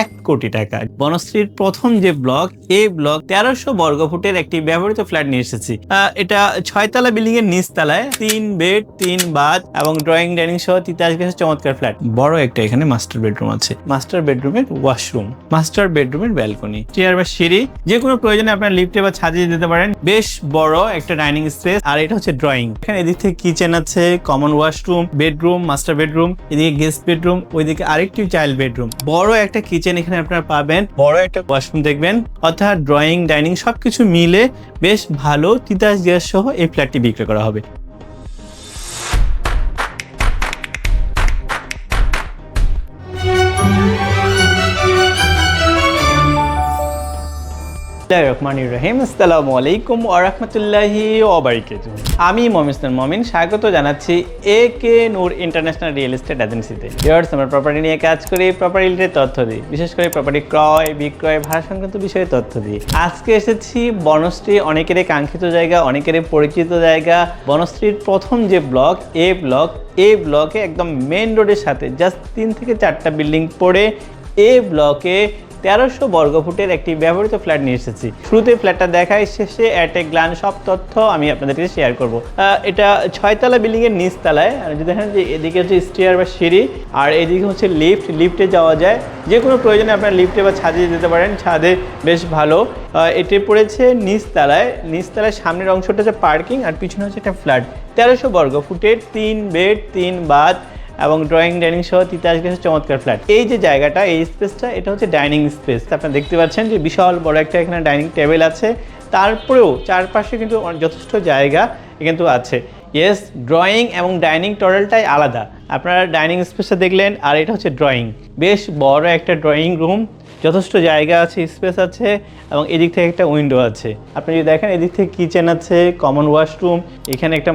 এক কোটি টাকা। বনশ্রীর প্রথম যে ব্লক, এই ব্লক তেরোশো বর্গ ফুটের একটি ব্যবহৃত ফ্ল্যাট নিয়ে এসেছি। এটা ছয়তলা বিল্ডিং এর নিচ তলায় তিন বেড, তিন বাথ এবং ড্রয়িং ডাইনিং সহ তিতাস গ্যাসের চমৎকার ফ্ল্যাট। বড় একটা এখানে মাস্টার বেডরুম আছে। মাস্টার বেডরুমের ওয়াশরুম মাস্টার বেডরুমের ব্যালকনি চেয়ার বা সিঁড়ি যে কোনো প্রয়োজনে আপনার লিফটে বা ছাদে দিতে পারেন। বেশ বড় একটা ডাইনিং স্পেস আর এটা হচ্ছে ড্রয়িং এখানে এদিক থেকে কিচেন আছে common washroom bedroom master bedroom এদিকে গেস্ট বেডরুম ওইদিকে আরেকটি চাইল্ড বেডরুম বড় একটা কিচেন এখানে আপনারা পাবেন। বড় একটা ওয়াশরুম দেখবেন। অর্থাৎ ড্রয়িং ডাইনিং সবকিছু মিলে বেশ ভালো তিতাস গ্যাস সহ এই ফ্ল্যাটটি বিক্রি করা হবে। রহমানির রহিম। আসসালামু আলাইকুম ওয়া রাহমাতুল্লাহি ওয়া বারাকাতুহু। আমি ইসলাম মমিন, স্বাগত জানাচ্ছি A K Noor international real estate এজেন্সিতে ইয়ার্স আমরা প্রপার্টি নিয়ে কাজ করি প্রপার্টি রিলেটেড তথ্য দিই। বিশেষ করে প্রপার্টি ক্রয়, বিক্রয় ভাড়া সংক্রান্ত বিষয়ে তথ্য দিই। আজকে এসেছি বনশ্রী, অনেকেরই কাঙ্ক্ষিত জায়গা, অনেকেরই পরিচিত জায়গা। বনশ্রীর প্রথম যে ব্লক এ ব্লক এ ব্লকে একদম মেন রোডের সাথে জাস্ট তিন থেকে চারটা বিল্ডিং পড়ে। এ ব্লকে তেরোশো বর্গফুটের একটি ব্যবহৃত ফ্ল্যাট নিয়ে এসেছি। শুরুতে ফ্ল্যাটটা দেখাই শেষে অ্যাট গ্লান সব তথ্য আমি আপনাদেরকে শেয়ার করব। এটা ছয়তলা বিল্ডিং এর নিচ তলায় আর যদি দেখেন যে এদিকে হচ্ছে স্টিয়ার বা সিঁড়ি, আর এদিকে হচ্ছে লিফট লিফটে যাওয়া যায়। যে কোনো প্রয়োজনে আপনার লিফটে বা ছাদে যেতে পারেন, ছাদে বেশ ভালো। এটি পড়েছে নিচ তলায় নিচ তলায় সামনের অংশটা হচ্ছে পার্কিং আর পিছনে হচ্ছে একটা ফ্ল্যাট তেরোশো বর্গ ফুটের তিন বেড তিন বাথ এবং ড্রয়িং ডাইনিং সহ তিতাস গ্যাসের চমৎকার ফ্ল্যাট এই যে জায়গাটা, এই স্পেসটা এটা হচ্ছে ডাইনিং স্পেস আপনারা দেখতে পাচ্ছেন যে বিশাল বড় একটা এখানে ডাইনিং টেবিল আছে। তারপরেও চারপাশে কিন্তু যথেষ্ট জায়গা কিন্তু আছে। ইয়েস ড্রয়িং এবং ডাইনিং টরেলটাই আলাদা। আপনারা ডাইনিং স্পেসটা দেখলেন, আর এটা হচ্ছে ড্রয়িং বেশ বড় একটা ড্রয়িং রুম যথেষ্ট জায়গা আছে, স্পেস আছে এবং এদিক থেকে একটা উইন্ডো আছে। আপনি যদি দেখেন এদিক থেকে কিচেন আছে, কমন ওয়াশরুম, এখানে একটা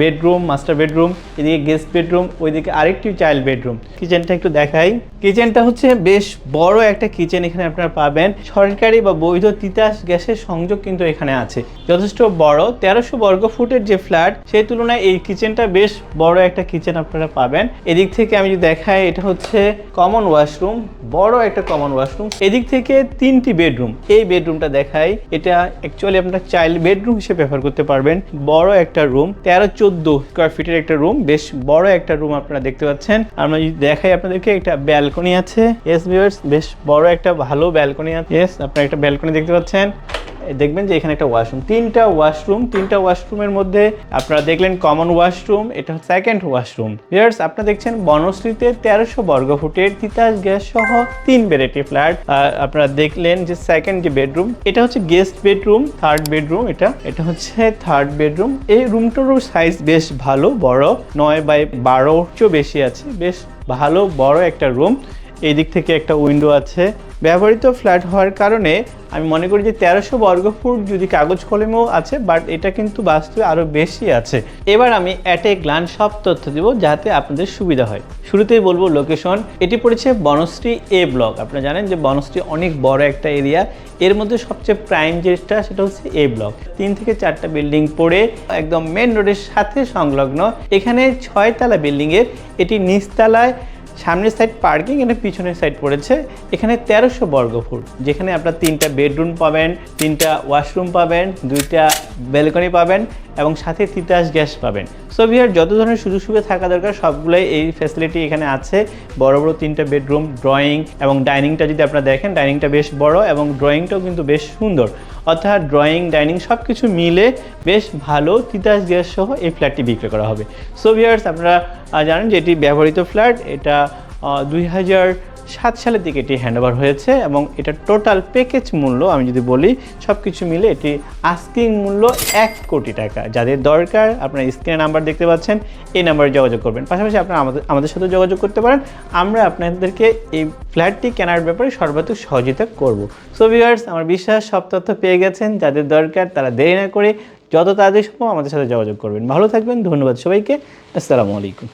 বেডরুম, মাস্টার বেডরুম, এদিকে গেস্ট বেডরুম, ওইদিকে আরেকটি চাইল্ড বেডরুম। কিচেনটা একটু দেখাই। কিচেনটা হচ্ছে বেশ বড় একটা কিচেন এখানে আপনারা পাবেন। সরকারি বা বৈধ তিতাস গ্যাসের সংযোগ কিন্তু এখানে আছে। যথেষ্ট বড়, তেরোশো বর্গ ফুটের যে ফ্ল্যাট, সেই তুলনায় এই কিচেনটা বেশ বড় একটা কিচেন আপনারা পাবেন। এদিক থেকে আমি যদি দেখাই, এটা হচ্ছে কমন ওয়াশরুম, বড় একটা কমন ওয়াশরুম। এদিক থেকে তিনটি বেডরুম এই বেডরুমটা দেখাই। এটা অ্যাকচুয়ালি আপনার চাইল্ড বেডরুম হিসেবে ব্যবহার করতে পারবেন। বড় একটা রুম তেরো চোদ্দ স্কোয়ার ফিটের একটা রুম বেশ বড় একটা রুম আপনারা দেখতে পাচ্ছেন। আমরা যদি দেখাই আপনাদেরকে, একটা ব্যালকনি আছে। এস বেশ বড় একটা, ভালো ব্যালকনি আছে। এস আপনারা একটা ব্যালকনি দেখতে পাচ্ছেন। দেখবেন যে এখানে একটা ওয়াশরুম তিনটা ওয়াশরুম তিনটা ওয়াশরুমের মধ্যে আপনারা দেখলেন কমন ওয়াশরুম এটা সেকেন্ড ওয়াশরুম ভিউয়ার্স আপনারা দেখছেন বনশ্রীতে তেরোশো বর্গ ফুটের তিতাস গ্যাস সহ তিন বেডেটি ফ্ল্যাট আপনারা দেখলেন যে সেকেন্ড যে বেডরুম এটা হচ্ছে গেস্ট বেডরুম থার্ড বেডরুম এটা। এটা হচ্ছে থার্ড বেডরুম এই রুমটারও সাইজ বেশ ভালো, বড়। নয় বাই বারো বেশি আছে। বেশ ভালো, বড় একটা রুম এই দিক থেকে একটা উইন্ডো আছে। ব্যবহৃত ফ্ল্যাট হওয়ার কারণে আমি মনে করি যে তেরোশো বর্গ ফুট যদি কাগজ কলমেও আছে বাট এটা কিন্তু বাস্তবে আরও বেশি আছে। এবার আমি অ্যাটে গ্লান সব তথ্য দেবো যাতে আপনাদের সুবিধা হয়। শুরুতেই বলব লোকেশন এটি পড়েছে বনশ্রী এ ব্লক আপনারা জানেন যে বনশ্রী অনেক বড় একটা এরিয়া এর মধ্যে সবচেয়ে প্রাইম যেটা, সেটা হচ্ছে এ ব্লক তিন থেকে চারটা বিল্ডিং পড়ে, একদম মেন রোডের সাথে সংলগ্ন। এখানে ছয়তলা বিল্ডিংয়ের এটি নিচতলায় সামনের সাইড পার্কিং এখানে পিছনের সাইড পড়েছে। এখানে তেরোশো বর্গ ফুট যেখানে আপনার তিনটা বেডরুম পাবেন, তিনটা ওয়াশরুম পাবেন, দুইটা ব্যালকনি পাবেন। এবং সাথে তিতাস গ্যাস পাবেন। সো ভিয়ার যত ধরনের সুযোগ সুবিধা থাকা দরকার, সবগুলোই এই ফ্যাসিলিটি এখানে আছে। বড় বড় তিনটা বেডরুম ড্রয়িং এবং ডাইনিংটা যদি আপনারা দেখেন ডাইনিংটা বেশ বড় এবং ড্রয়িংটাও কিন্তু বেশ সুন্দর। অর্থাৎ ড্রয়িং ডাইনিং সব কিছু মিলে বেশ ভালো তিতাস গ্যাস সহ এই ফ্ল্যাটটি বিক্রি করা হবে। সো ভিয়ার্স আপনারা জানেন যে এটি ব্যবহৃত ফ্ল্যাট এটা দুই হাজার সাত সালের দিকে এটি হ্যান্ডওভার হয়েছে এবং এটা টোটাল প্যাকেজ মূল্য, আমি যদি বলি সব কিছু মিলে এটি আস্কিং মূল্য এক কোটি টাকা। যাদের দরকার, আপনার স্ক্রিনে নাম্বার দেখতে পাচ্ছেন, এই নাম্বারে যোগাযোগ করবেন। পাশাপাশি আপনারা আমাদের আমাদের সাথে যোগাযোগ করতে পারেন। আমরা আপনাদেরকে এই ফ্ল্যাটটি কেনার ব্যাপারে সর্বাধিক সহযোগিতা করব। সো ভিউয়ার্স আমার বিশ্বাস, সব তথ্য পেয়ে গেছেন। যাদের দরকার, তারা দেরি না করে যত তাড়াতাড়ি সম্ভব আমাদের সাথে যোগাযোগ করবেন। ভালো থাকবেন, ধন্যবাদ সবাইকে। আসসালামু আলাইকুম।